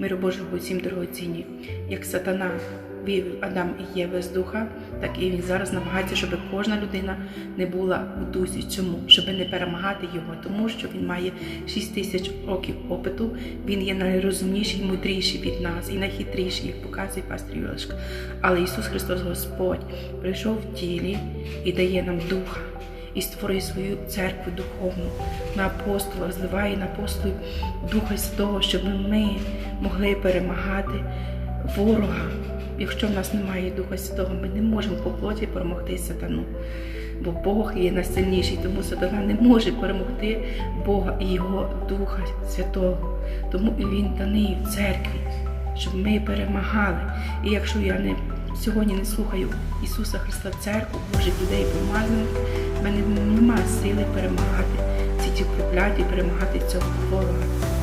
Миру Божого усім дорогоцінні. Як сатана вів Адам і Єви з духа, так і він зараз намагається, щоб кожна людина не була у дусі. Чому? Щоб не перемагати його, тому що він має 6 тисяч років опиту. Він є найрозумніший, мудріший від нас і найхитріший, як показує пастор Юлешка. Але Ісус Христос Господь прийшов в тілі і дає нам духа. І створює свою церкву духовну на апостолах, зливає на апостолів Духа Святого, щоб ми могли перемагати ворога. Якщо в нас немає Духа Святого, ми не можемо по плоті перемогти сатану. Бо Бог є найсильніший, тому сатана не може перемогти Бога і Його Духа Святого. Тому і Він даний в церкві, щоб ми перемагали. І якщо я не сьогодні не слухаю Ісуса Христа в церкву, Божих людей помазаних, в мене немає сили перемагати ці ті прокляті, перемагати цього ворога.